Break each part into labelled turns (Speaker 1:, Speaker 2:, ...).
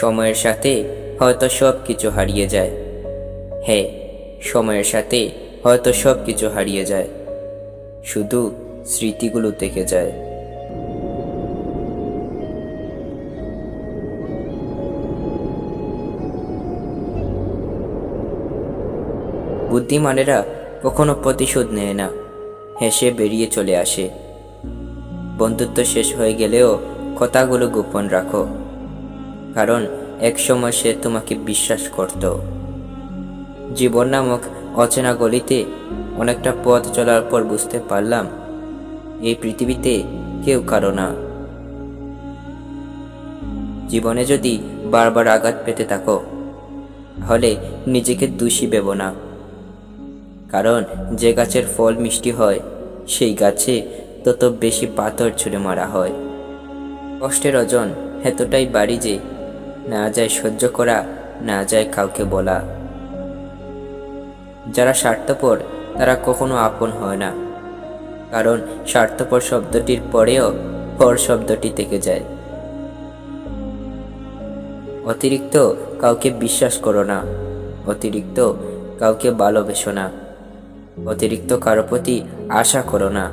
Speaker 1: সময়ের সাথে হয়তো সব কিছু হারিয়ে যায়। হ্যাঁ সময়ের সাথে হয়তো সব কিছু হারিয়ে যায়। শুধু স্মৃতিগুলো থেকে যায়। বুদ্ধিমানেরা কখনো প্রতিশোধ নেয় না। হেসে বেরিয়ে চলে আসে। বন্ধুত্ব শেষ হয়ে গেলেও কথাগুলো গোপন রাখো। কারণ একসময় সে তোমাকে বিশ্বাস করত। জীবন নামক অচেনা গলিতে অনেকটা পথ চলার পর বুঝতে পারলাম, এই পৃথিবীতে কেউ কারও না। জীবনে যদি বারবার আঘাত পেতে থাকো, তাহলে নিজেকে দোষী ভেব না। কারণ যে গাছের ফল মিষ্টি হয়, সেই গাছে তত বেশি পাথর ছুঁড়ে মারা হয়। কষ্টের ওজন এতটাই বাড়ি যে না যায় সহ্য করা, না যায় কাউকে বলা। যারা স্বার্থপর, তারা কখনো আপন হয় না। কারণ স্বার্থপর শব্দটির পরেও পর শব্দটি থেকে যায়। অতিরিক্ত কাউকে বিশ্বাস করো না। অতিরিক্ত কাউকে ভালোবেসো না। অতিরিক্ত কারও প্রতি আশা করো না।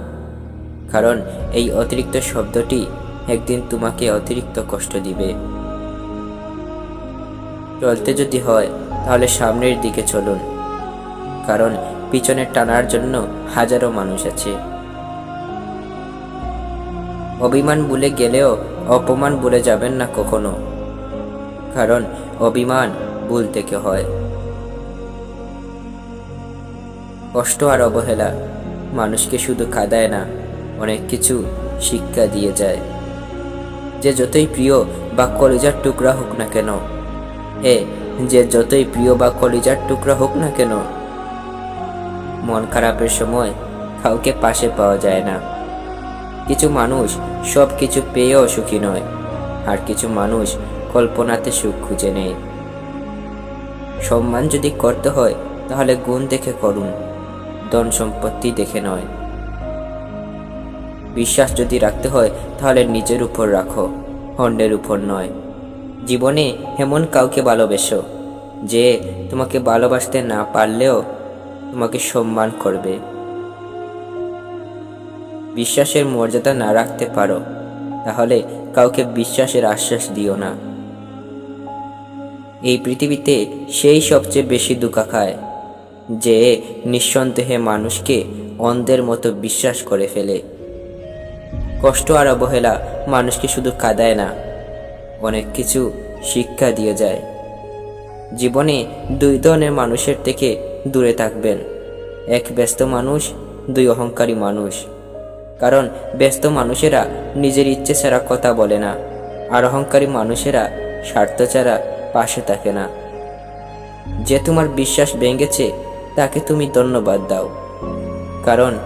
Speaker 1: কারণ এই অতিরিক্ত শব্দটি একদিন তোমাকে অতিরিক্ত কষ্ট দিবে। চলতে যদি হয়, তাহলে সামনের দিকে চলুন। কারণ পিছনে টানার জন্য হাজারো মানুষ আছে। অভিমান ভুলে গেলেও অপমান ভুলে যাবেন না কখনো। কারণ অভিমান ভুল থেকে হয়। কষ্ট আর অবহেলা মানুষকে শুধু কাঁদায় না, অনেক কিছু শিক্ষা দিয়ে যায়। যে যতই প্রিয় বা কলেজার টুকরা হোক না কেন হে, যে যতই প্রিয় বা কলিজার টুকরা হোক না কেন, মন খারাপের সময় কাউকে পাশে পাওয়া যায় না। কিছু মানুষ সব কিছু পেয়েও সুখী নয়, আর কিছু মানুষ কল্পনাতে সুখ খুঁজে নেয়। সম্মান যদি করতে হয়, তাহলে গুণ দেখে করুন, ধন সম্পত্তি দেখে নয়। বিশ্বাস যদি রাখতে হয়, তাহলে নিজের উপর রাখো, অন্যের উপর নয়। জীবনে এমন কাউকে ভালোবেসো যে তোমাকে ভালোবাসতে না পারলেও তোমাকে সম্মান করবে। বিশ্বাসের মর্যাদা না রাখতে পারো, তাহলে কাউকে বিশ্বাসের আশ্বাস দিও না। এই পৃথিবীতে সেই সবচেয়ে বেশি দুঃখা খায় যে নিঃসন্দেহে মানুষকে অন্ধের মতো বিশ্বাস করে ফেলে। কষ্ট আর অবহেলা মানুষকে শুধু কাঁদায় না অনেক কিছু শিক্ষা দিয়ে যায়। জীবনে দুই ধরনের মানুষের থেকে দূরে থাকবেন। এক ব্যস্ত মানুষ, দুই অহংকারী মানুষ। কারণ ব্যস্ত মানুষেরা নিজের ইচ্ছে ছাড়া কথা বলে না, আর অহংকারী মানুষেরা স্বার্থ ছাড়া পাশে থাকে না। যে তোমার বিশ্বাস ভেঙেছে, তাকে তুমি ধন্যবাদ দাও। কারণ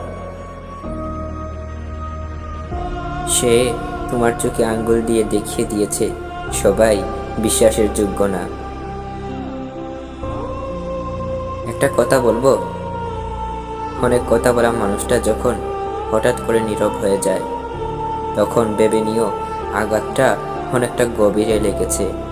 Speaker 1: সে তোমার চোখে আঙ্গুল দিয়ে দেখিয়ে দিয়েছে, সবাই বিশ্বাসের যোগ্য না। একটা কথা বলব? অনেক কথা বলা মানুষটা যখন হঠাৎ করে নীরব হয়ে যায়, তখন বেবে নিও আঘাতটা অনেকটা গভীরে লেগেছে।